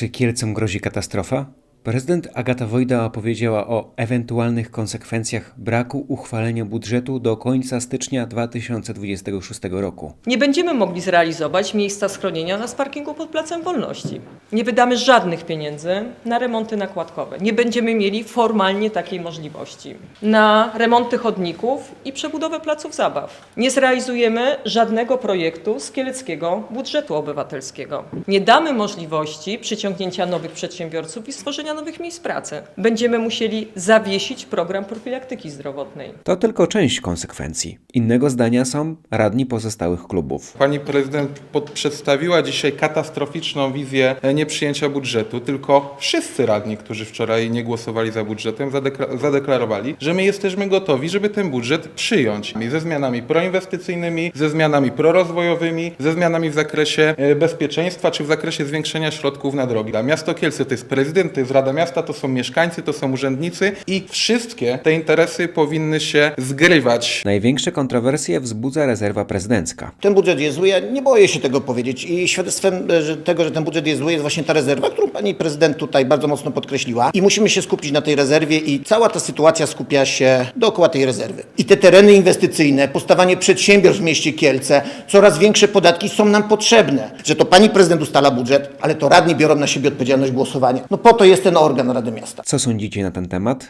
Czy Kielcom grozi katastrofa? Prezydent Agata Wojda opowiedziała o ewentualnych konsekwencjach braku uchwalenia budżetu do końca stycznia 2026 roku. Nie będziemy mogli zrealizować miejsca schronienia na parkingu pod Placem Wolności. Nie wydamy żadnych pieniędzy na remonty nakładkowe. Nie będziemy mieli formalnie takiej możliwości. Na remonty chodników i przebudowę placów zabaw. Nie zrealizujemy żadnego projektu z kieleckiego budżetu obywatelskiego. Nie damy możliwości przyciągnięcia nowych przedsiębiorców i stworzenia nowych miejsc pracy. Będziemy musieli zawiesić program profilaktyki zdrowotnej. To tylko część konsekwencji. Innego zdania są radni pozostałych klubów. Pani prezydent pod, przedstawiła dzisiaj katastroficzną wizję e, nieprzyjęcia budżetu, tylko wszyscy radni, którzy wczoraj nie głosowali za budżetem, zadekla- zadeklarowali, że my jesteśmy gotowi, żeby ten budżet przyjąć. I Ze zmianami proinwestycyjnymi, ze zmianami prorozwojowymi, ze zmianami w zakresie e, bezpieczeństwa, czy w zakresie zwiększenia środków na drogi. A Miasto Kielce to jest prezydent, to jest Rada Miasta, to są mieszkańcy, to są urzędnicy i wszystkie te interesy powinny się zgrywać Największe kontrowersje wzbudza rezerwa prezydencka. Ten budżet jest zły, ja nie boję się tego powiedzieć i świadectwem e, że tego, że ten budżet jest zły jest właśnie ta rezerwa, którą pani prezydent tutaj bardzo mocno podkreśliła i musimy się skupić na tej rezerwie i cała ta sytuacja skupia się dookoła tej rezerwy. I te tereny inwestycyjne, postawanie przedsiębiorstw w mieście Kielce, coraz większe podatki są nam potrzebne. Że to pani prezydent ustala budżet, ale to radni biorą na siebie odpowiedzialność głosowania. No po to jest ten organ Rady Miasta. Co sądzicie na ten temat?